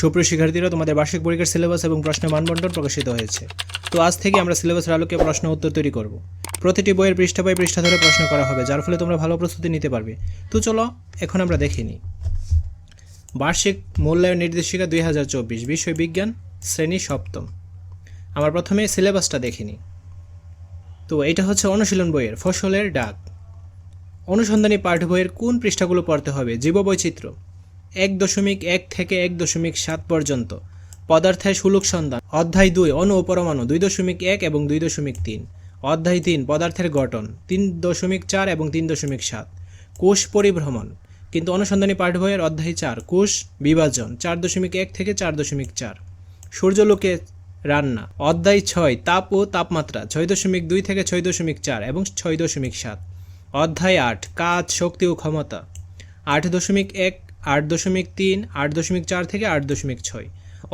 সুপ্রিয় শিক্ষার্থীরা, তোমাদের বার্ষিক পরীক্ষার সিলেবাস এবং প্রশ্নের মানবন্টন প্রকাশিত হয়েছে। তো আজ থেকে আমরা সিলেবাসের আলোকে প্রশ্ন উত্তর তৈরি করব। প্রতিটি বইয়ের পৃষ্ঠা বাই পৃষ্ঠা ধরে প্রশ্ন করা হবে, যার ফলে তোমরা ভালো প্রস্তুতি নিতে পারবে। তো চলো, এখন আমরা দেখে নিই। বার্ষিক মূল্যায়ন নির্দেশিকা দুই হাজার চব্বিশ বিষয় বিজ্ঞান শ্রেণি সপ্তম। আমার প্রথমে সিলেবাসটা দেখে নিই। তো এটা হচ্ছে অনুশীলন বইয়ের, ফসলের ডাক। অনুসন্ধানী পাঠ বইয়ের কোন পৃষ্ঠাগুলো পড়তে হবে? জীববৈচিত্র্য। এক দশমিক এক থেকে এক দশমিক সাত পর্যন্ত। পদার্থের সুলুক সন্ধান। অধ্যায় দুই, অণু ও পরমাণু, দুই দশমিক এক এবং দুই দশমিক তিন। অধ্যায় তিন, পদার্থের গঠন, তিন দশমিক চার এবং তিন দশমিক সাত। কোষ পরিভ্রমণ। কিন্তু অনুসন্ধানী পাঠ্য বইয়ের অধ্যায় চার, কোষ বিভাজন, চার দশমিক এক থেকে চার দশমিক চার। সূর্যলোকে রান্না। অধ্যায় ছয়, তাপ ও তাপমাত্রা, ছয় দশমিক দুই থেকে ছয় দশমিক চার এবং ছয় দশমিক সাত। অধ্যায় আট, কাজ, শক্তি ও ক্ষমতা। আট দশমিক এক আট দশমিক তিন, আট দশমিক চার থেকে আট দশমিক ছয়।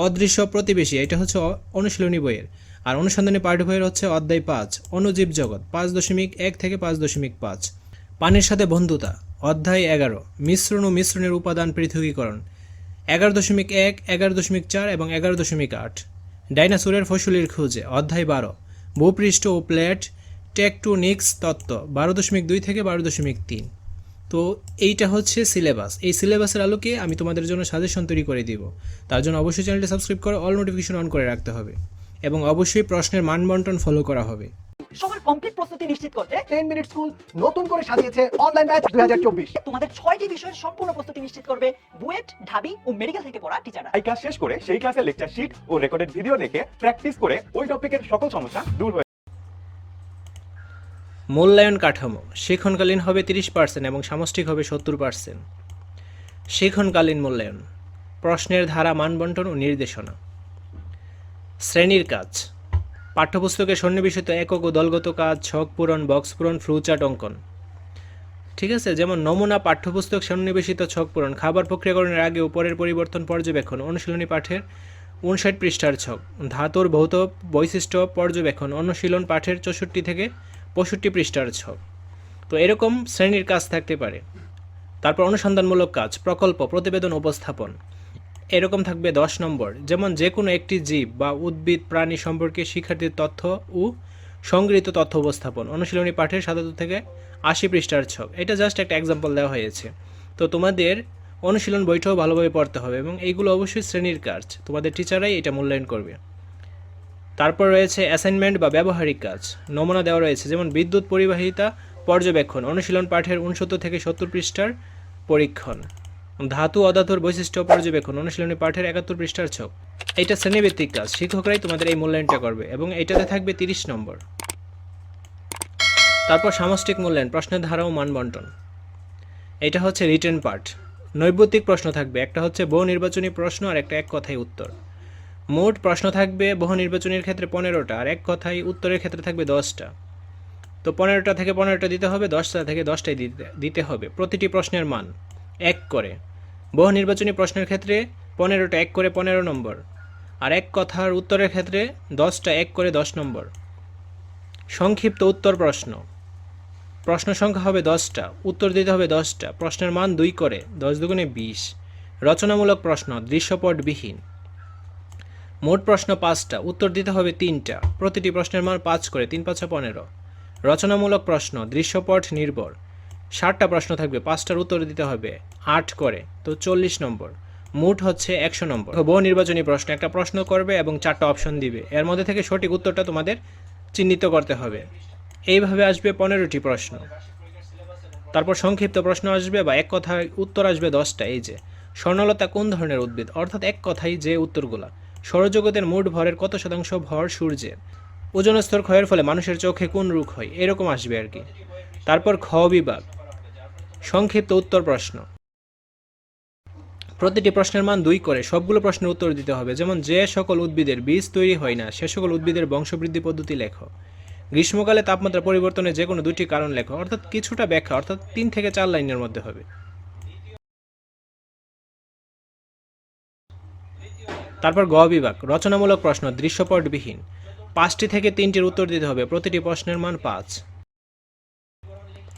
অদৃশ্য প্রতিবেশী, এটা হচ্ছে অনুশীলনী বইয়ের। আর অনুসন্ধানী পাঠ্য বইয়ের হচ্ছে অধ্যায় পাঁচ, অনুজীব জগৎ, পাঁচ দশমিক এক থেকে পাঁচ দশমিক পাঁচ। পানির সাথে বন্ধুতা, অধ্যায় এগারো, মিশ্রণ ও মিশ্রণের উপাদান পৃথকীকরণ। এগারো দশমিক এক, এগারো দশমিক চার এবং এগারো দশমিক আট। ডাইনাসোরের ফসলের খোঁজে, অধ্যায় বারো, ভূপৃষ্ঠ ও প্লেট, টেকটোনিক্স তত্ত্ব, বারো দশমিক দুই থেকে বারো দশমিক তিন। তো এইটা হচ্ছে সিলেবাস এই সিলেবাসের আলোকে আমি তোমাদের জন্য সাজেশন তৈরি করে দিব। তার জন্য অবশ্যই চ্যানেলটি সাবস্ক্রাইব করে অল নোটিফিকেশন অন করে রাখতে হবে। এবং অবশ্যই প্রশ্নের মানবন্টন ফলো করা হবে। সবার কমপ্লিট প্রস্তুতি নিশ্চিত করতে টেন মিনিট স্কুল নতুন করে সাজিয়েছে অনলাইন ব্যাচ দুই হাজার চব্বিশ। তোমাদের ছয়টি বিষয়ের সম্পূর্ণ প্রস্তুতি নিশ্চিত করবে বুয়েট ঢাবি ও মেডিকেল থেকে পড়া টিচাররা এই ক্লাস শেষ করে সেই ক্লাসের লেকচার শিট ও রেকর্ডেড ভিডিও দেখে প্র্যাকটিস করে ওই টপিকের সকল সমস্যা দূর হয়ে মূল্যায়ন কাঠামো শিক্ষণকালীন হবে তিরিশ পার্সেন্ট এবং সামষ্টিক হবে সত্তর পার্সেন্ট। শিক্ষণকালীন মূল্যায়ন, প্রশ্নের ধারা, মানবন্টন ও নির্দেশনা। শ্রেণির কাজ পাঠ্যপুস্তকের সন্নিবেশিত একক ও দলগত কাজ, ছক পূরণ, বক্স পূরণ ফ্লুচার্ট অঙ্কন। ঠিক আছে? যেমন নমুনা, পাঠ্যপুস্তক সন্নিবেশিত, ছক পূরণ, খাবার প্রক্রিয়াকরণের আগে উপরের পরিবর্তন পর্যবেক্ষণ, অনুশীলনী পাঠের উনষাট পৃষ্ঠার ছক, ধাতুর ভৌত বৈশিষ্ট্য পর্যবেক্ষণ, অনুশীলন পাঠের চৌষট্টি থেকে পঁয়ষট্টি পৃষ্ঠার ছক তো এরকম শ্রেণির কাজ থাকতে পারে। তারপর অনুসন্ধানমূলক কাজ, প্রকল্প, প্রতিবেদন, উপস্থাপন। এরকম থাকবে দশ নম্বর। যেমন যে কোনো একটি জীব বা উদ্ভিদ, প্রাণী সম্পর্কে শিক্ষার্থীর তথ্য ও সংগৃহীত তথ্য উপস্থাপন। অনুশীলনী পাঠের সাতাত্তর থেকে আশি পৃষ্ঠার ছক এটা জাস্ট একটা এক্সাম্পল দেওয়া হয়েছে। তো তোমাদের অনুশীলন বইটাও ভালোভাবে পড়তে হবে এবং এইগুলো অবশ্যই শ্রেণির কাজ। তোমাদের টিচাররাই এটা মূল্যায়ন করবে। তারপর রয়েছে অ্যাসাইনমেন্ট বা ব্যবহারিক কাজ। নমুনা দেওয়া রয়েছে, যেমন বিদ্যুৎ পরিবাহিতা, পর্যবেক্ষণ, অনুশীলন পাঠের উনসত্তর থেকে সত্তর পৃষ্ঠার পরীক্ষণ, ধাতু অধাতুর বৈশিষ্ট্য, পর্যবেক্ষণ, অনুশীলনী পাঠের একাত্তর পৃষ্ঠার ছক। এটা শ্রেণীভিত্তিক কাজ, শিক্ষকরাই তোমাদের এই মূল্যায়নটা করবে এবং এটাতে থাকবে তিরিশ নম্বর। তারপর সামষ্টিক মূল্যায়ন, প্রশ্নের ধারা ও মানবন্টন এটা হচ্ছে রিটেন পার্ট নৈর্ব্যতিক প্রশ্ন থাকবে, একটা হচ্ছে বহু নির্বাচনী প্রশ্ন আর একটা এক কথায় উত্তর। মোট প্রশ্ন থাকবে বহু নির্বাচনের ক্ষেত্রে পনেরোটা, আর এক কথাই উত্তরের ক্ষেত্রে থাকবে দশটা। তো পনেরোটা থেকে পনেরোটা দিতে হবে, দশটা থেকে দশটাই দিতে দিতে হবে। প্রতিটি প্রশ্নের মান, এক করে। বহু নির্বাচনী প্রশ্নের ক্ষেত্রে পনেরোটা এক করে পনেরো নম্বর, আর এক কথার উত্তরের ক্ষেত্রে দশটা এক করে দশ নম্বর। সংক্ষিপ্ত উত্তর প্রশ্ন। প্রশ্ন সংখ্যা হবে দশটা, উত্তর দিতে হবে দশটা, প্রশ্নের মান দুই করে, দশ দুগুণে বিশ। রচনামূলক প্রশ্ন, দৃশ্যপটবিহীন। মোট প্রশ্ন পাঁচটা, উত্তর দিতে হবে তিনটা। প্রতিটি প্রশ্নের মান পাঁচ করে, তিন পাঁচা পনেরো। রচনামূলক প্রশ্ন, দৃশ্যপট নির্ভর। ষাটটা প্রশ্ন থাকবে, পাঁচটার উত্তর দিতে হবে আট করে, তো চল্লিশ নম্বর। মোট হচ্ছে একশো নম্বর। বহু নির্বাচনী প্রশ্ন, একটা প্রশ্ন করবে এবং চারটা অপশন দিবে। এর মধ্যে থেকে সঠিক উত্তরটা তোমাদের চিহ্নিত করতে হবে। এইভাবে আসবে পনেরোটি প্রশ্ন। তারপর সংক্ষিপ্ত প্রশ্ন আসবে বা এক কথায় উত্তর আসবে দশটা, এই যে। স্বর্ণলতা কোন ধরনের উদ্ভিদ? অর্থাৎ এক কথাই যে উত্তরগুলা। সৌরজগতের মোট ভরের কত শতাংশ ভর সূর্যের? ওজন স্তর ক্ষয়ের ফলে মানুষের চোখে কোন রূপ হয়? এরকম আসবে আর কি। তারপর খ বিভাগ। সংক্ষিপ্ত উত্তর প্রশ্ন। প্রতিটি প্রশ্নের মান দুই করে। সবগুলো প্রশ্নের উত্তর দিতে হবে। যেমন, যে সকল উদ্ভিদের বীজ তৈরি হয় না, সে সকল উদ্ভিদের বংশবৃদ্ধি পদ্ধতি লেখো। গ্রীষ্মকালে তাপমাত্রা পরিবর্তনের যে কোনো দুটি কারণ লেখো। অর্থাৎ কিছুটা ব্যাখ্যা, অর্থাৎ তিন থেকে চার লাইনের মধ্যে হবে। তারপর গ বিভাগ, রচনামূলক প্রশ্ন, দৃশ্যপটবিহীন। পাঁচটি থেকে তিনটির উত্তর দিতে হবে, প্রতিটি প্রশ্নের মান পাঁচ।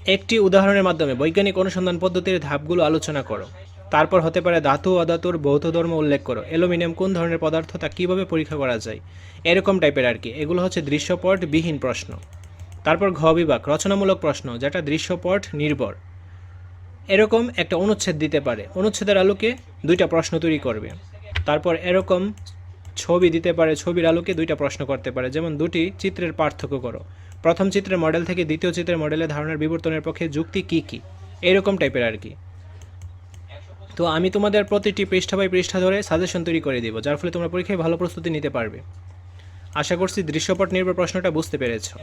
একটি উদাহরণের মাধ্যমে বৈজ্ঞানিক অনুসন্ধান পদ্ধতির ধাপগুলো আলোচনা করো। তারপর হতে পারে ধাতু, অধাতুর, বৌদ্ধ ধর্ম উল্লেখ করো। অ্যালুমিনিয়াম কোন ধরনের পদার্থ তা কীভাবে পরীক্ষা করা যায়? এরকম টাইপের আর কি। এগুলো হচ্ছে দৃশ্যপট বিহীন প্রশ্ন। তারপর ঘ বিভাগ, রচনামূলক প্রশ্ন, যেটা দৃশ্যপট নির্ভর। এরকম একটা অনুচ্ছেদ দিতে পারে। অনুচ্ছেদের আলোকে দুইটা প্রশ্ন তৈরি করবে। তারপর এরকম ছবি দিতে পারে, ছবির আলোকে দুইটা প্রশ্ন করতে পারে। যেমন, দুটি চিত্রের পার্থক্য করো। প্রথম চিত্রের মডেল থেকে দ্বিতীয় চিত্রের মডেলের ধারণার বিবর্তনের পক্ষে যুক্তি কী কী? এরকম টাইপের আর কি। তো আমি তোমাদের প্রতিটি পৃষ্ঠা বাই পৃষ্ঠা ধরে সাজেশন তৈরি করে দিব, যার ফলে তোমরা পরীক্ষায় ভালো প্রস্তুতি নিতে পারবে। আশা করছি দৃশ্যপট নির্ভর প্রশ্নটা বুঝতে পেরেছ।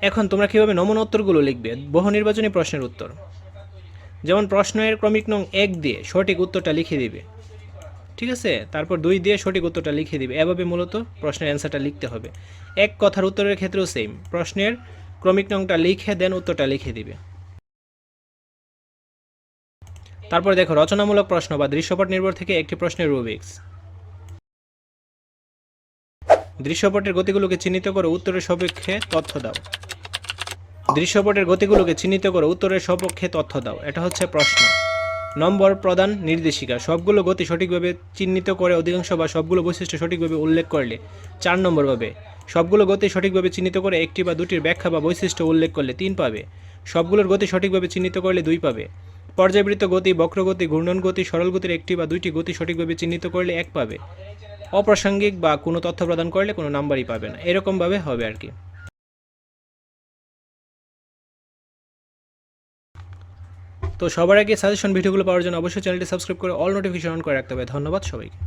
এখন তোমরা কীভাবে নমুনা উত্তরগুলো লিখবে? বহু নির্বাচনী প্রশ্নের উত্তর। যেমন প্রশ্নের ক্রমিক নং এক দিয়ে সঠিক উত্তরটা লিখে দিবে। ঠিক আছে? তারপর দুই দিয়ে সঠিক উত্তরটা লিখে দিবে। এভাবে মূলত প্রশ্নের অ্যান্সারটা লিখতে হবে। এক কথার উত্তরের ক্ষেত্রেও সেম। প্রশ্নের ক্রমিক নংটা লিখে, দেন উত্তরটা লিখে দিবে। তারপর দেখো, রচনামূলক প্রশ্ন বা দৃশ্যপট নির্ভর থেকে একটি প্রশ্নের রুবিক্স। দৃশ্যপটের গতিগুলোকে চিহ্নিত করে উত্তরের সপক্ষে তথ্য দাও। দৃশ্যপটের গতিগুলোকে চিহ্নিত করে, উত্তরের সপক্ষে তথ্য দাও। এটা হচ্ছে প্রশ্ন। নম্বর প্রদান নির্দেশিকা। সবগুলো গতি সঠিকভাবে চিহ্নিত করে অধিকাংশ বা সবগুলো বৈশিষ্ট্য সঠিকভাবে উল্লেখ করলে। চার নম্বর পাবে সবগুলো গতি সঠিকভাবে চিহ্নিত করে একটি বা দুটির ব্যাখ্যা বা বৈশিষ্ট্য উল্লেখ করলে তিন পাবে। সবগুলোর গতি সঠিকভাবে চিহ্নিত করলে দুই পাবে। পর্যাবৃত্ত গতি, বক্রগতি, ঘূর্ণন গতি, সরল গতির একটি বা দুইটি গতি সঠিকভাবে চিহ্নিত করলে এক পাবে। অপ্রাসঙ্গিক বা কোনো তথ্য প্রদান করলে কোনো নাম্বারই পাবে না। এরকমভাবে হবে আর কি। তো সবার আগে সাজেশন ভিডিওগুলো পাওয়ার জন্য অবশ্যই চ্যানেলটি সাবস্ক্রাইব করে অল নোটিফিকেশন অন করে রাখতে হবে। ধন্যবাদ সবাইকে।